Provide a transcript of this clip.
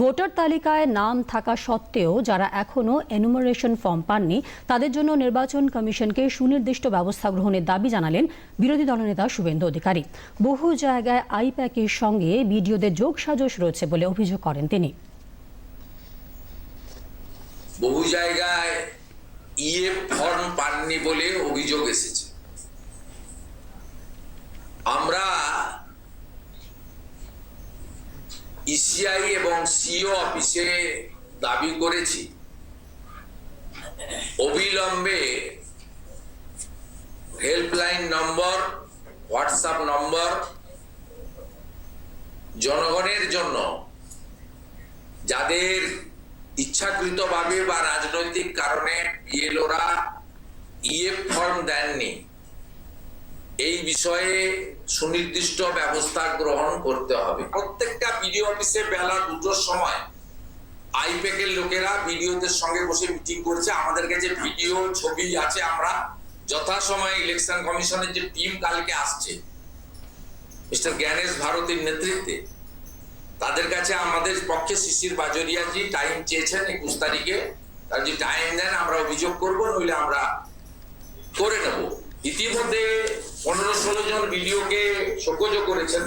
Voter তালিকায় নাম থাকা সত্ত্বেও যারা এখনও এনুমারেশন ফর্ম পাননি, তাদের জন্য নির্বাচন কমিশনকে সুনির্দিষ্ট ব্যবস্থা গ্রহণের দাবি জানালেন বিরোধী দলনেতা শুভেন্দু অধিকারী। বহু জায়গায় আইপ্যাকের সঙ্গে বিডিওদের যোগসাজশ রয়েছে বলে অভিযোগ করেন তিনি। বহু জায়গায় ইয়ে ফর্ম পাননি বলে অভিযোগ এসেছে আমরা ইসিআই এবং সিও অফিসে দাবি করেছি। অবিলম্বে হেল্পলাইন নম্বর হোয়াটসঅ্যাপ নম্বর জনগণের জন্য যাদের ইচ্ছাকৃতভাবে বা রাজনৈতিক কারণে বিএলওরা ইএফ ফর্ম দেননি, এই বিষয়ে সুনির্দিষ্ট ব্যবস্থা গ্রহণ করতে হবে। বিডিও অফিসে বেলা দুটোর সময় আইপ্যাকের লোকেরা বিডিওদের সঙ্গে বসে মিটিং করছে। আমাদের কাছে ভিডিও ছবি আছে আমরা। যথাসময়ে ইলেকশন কমিশনের যে টিম কালকে আসছে, মিস্টার জ্ঞানেশ নেতৃত্বে, তাদের কাছে আমাদের পক্ষে শিশির বাজরিয়াজি টাইম চেয়েছেন একুশ তারিখে। তার যদি টাইম দেন আমরা অভিযোগ করব, নইলে আমরা করে নেব। ইতিমধ্যে পনেরো ষোলো জন ভিডিওকে শোকজ করেছেন।